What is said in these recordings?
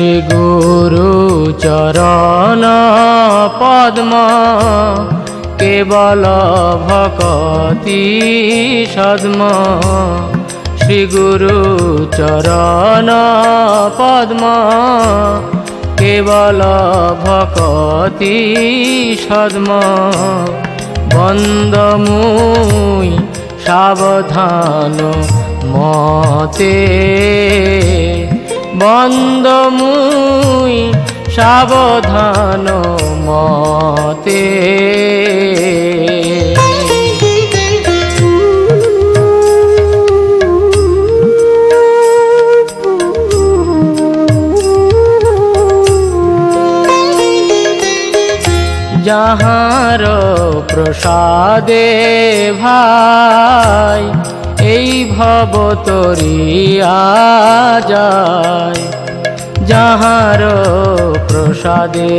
হে গুরু চরণ পদ্ম, কেবল ভকতি সদ্ম। শ্রী গুরু চরণ পদ্ম, কেবল ভকতি সদ্ম। বন্দমুই সাবধান মতে বন্দমুই সাবধান মতে। যাহার প্রসাদে ভাই এই ভব তরিয়া যায় যাহার প্রসাদে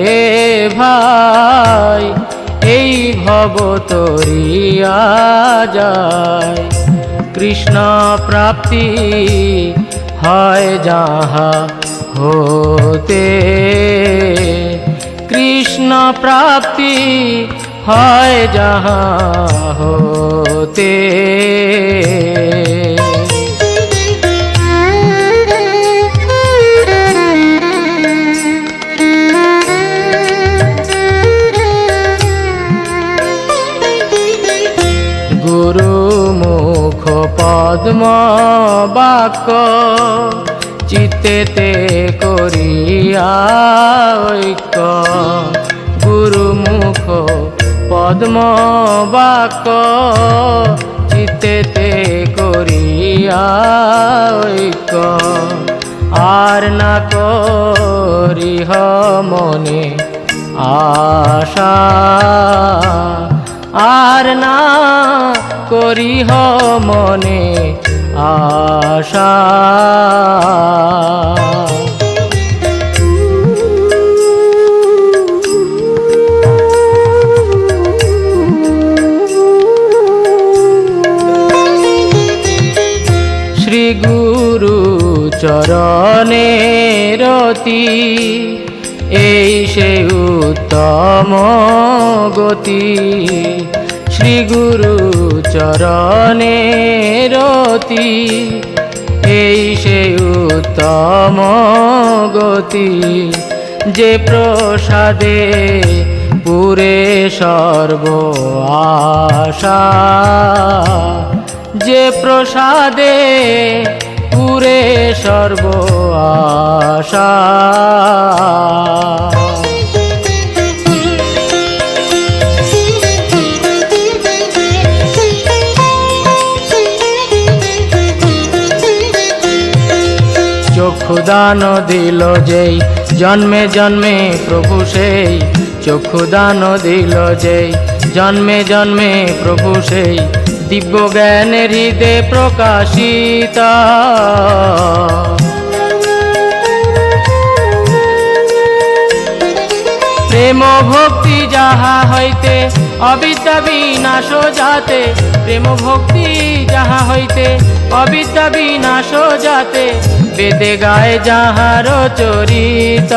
ভাই, এই ভব তরিয়া যায় কৃষ্ণ প্রাপ্তি হয় যাহা হতে। কৃষ্ণ প্রাপ্তি হয় যাহা হতে। গুরু মুখ পদ্ম বাক্য চিত্তেতে করিয়া ঐক্য। পদ্ম বাক্য চিত্তেতে করিয়া ঐক্য। আর না করিহ মনে আশা। আর না করিহ মনে আশা। চরণে রতি, এই সে উত্তম গতি। শ্রী গুরু চরণে রতি, এই সে উত্তম গতি। যে প্রসাদে পুরে সর্ব আশা, যে প্রসাদে পুরে সর্ব আশা। চক্ষু দান দিল যেই, জন্মে জন্মে প্রভু সেই। চক্ষু দান দিল যেই, জন্মে জন্মে প্রভু সেই। দিব্য জ্ঞানের হৃদে প্রকাশিতা। প্রেম ভক্তি যাহা হইতে, অবিদ্যা বিনাশ যাতে প্রেম ভক্তি যাহা হইতে, অবিদ্যা বিনাশ যাতে বেদে গায়ে যাহার চরিত।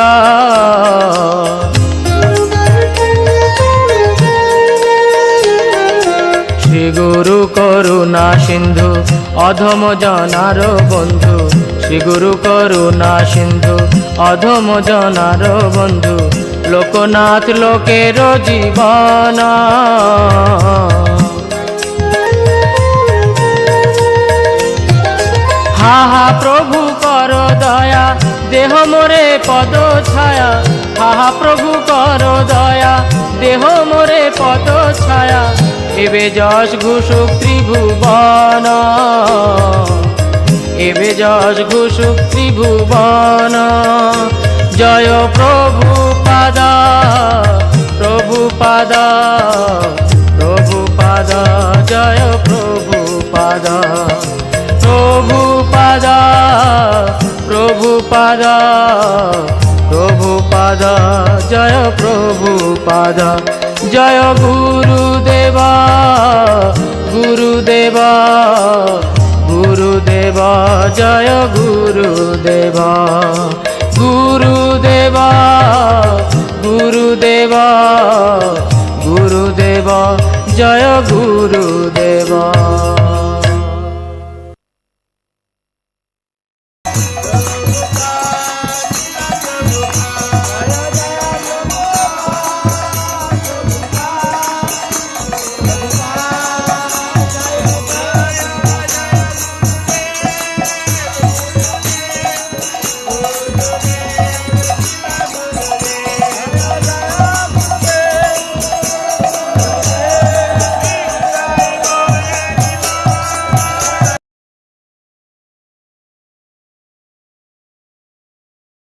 গুরু করুণা সিন্ধু, অধম জনার বন্ধু। শ্রী গুরু করুণা সিন্ধু, অধম জনার বন্ধু। লোকনাথ লোকের জীবন। হা হা, প্রভু কর দয়া, দেহ মোরে পদ ছায়া হা হা প্রভু কর দয়া। দেহ মোরে পদ ছায়া, এবে যশ ঘুষুক ত্রিভুবন। এবে যশ ঘুষুক ত্রিভুবন। জয় প্রভু পাদ প্রভু পাদ। প্রভু পাদ প্রভু পাদ, জয় প্রভু পাদ, জয় গুরুদেব গুরুদেব গুরুদেব, জয় গুরুদেব গুরুদেব গুরুদেব গুরুদেব, জয় গুরুদেবা।